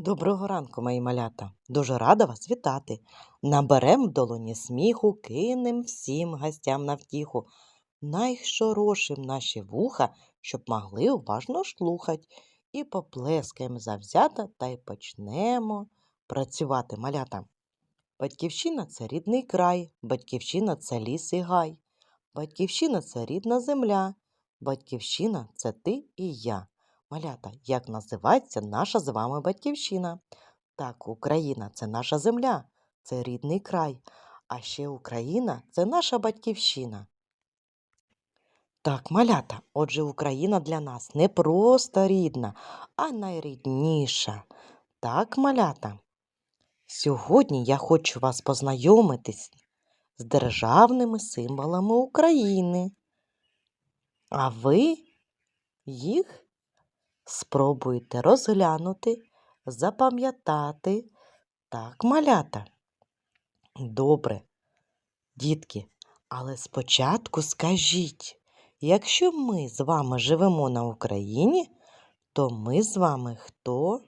Доброго ранку, мої малята. Дуже рада вас вітати. Наберем в долоні сміху, кинем всім гостям на втіху. Найшорошим наші вуха, щоб могли уважно слухать. І поплескаємо завзято та й почнемо працювати малята. Батьківщина це рідний край, батьківщина це ліс і гай. Батьківщина це рідна земля. Батьківщина це ти і я. Малята, як називається наша з вами батьківщина? Так, Україна це наша земля, це рідний край. А ще Україна це наша батьківщина. Так, малята, отже, Україна для нас не просто рідна, а найрідніша. Так, малята. Сьогодні я хочу вас познайомитись з державними символами України. А ви їх спробуйте розглянути, запам'ятати. Так, малята. Добре, дітки, але спочатку скажіть, якщо ми з вами живемо на Україні, то ми з вами хто?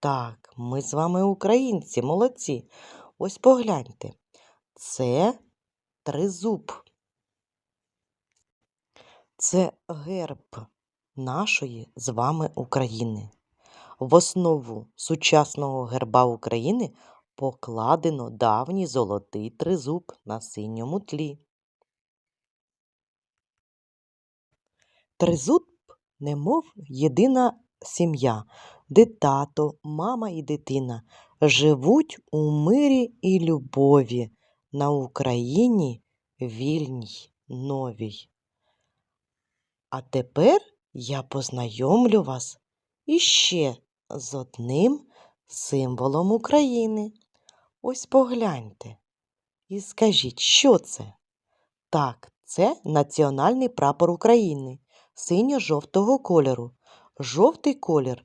Так, ми з вами українці, молодці. Ось погляньте. Це тризуб. Це герб нашої з вами України. В основу сучасного герба України покладено давній золотий тризуб на синьому тлі. Тризуб, немов єдина сім'я, де тато, мама і дитина живуть у мирі і любові на Україні вільній, новій. А тепер я познайомлю вас іще з одним символом України. Ось погляньте і скажіть, що це? Так, це національний прапор України синьо-жовтого кольору. Жовтий колір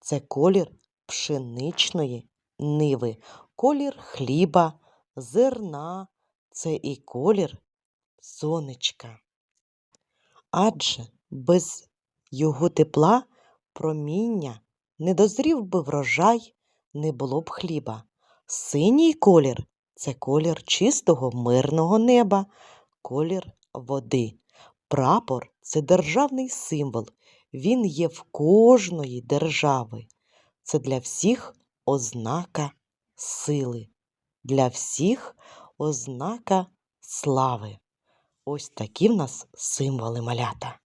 це колір пшеничної ниви, колір хліба, зерна, це і колір сонечка. Адже без його тепла, проміння, не дозрів би врожай, не було б хліба. Синій колір це колір чистого мирного неба, колір води. Прапор це державний символ. Він є в кожної держави. Це для всіх ознака сили, для всіх ознака слави. Ось такі в нас символи малята.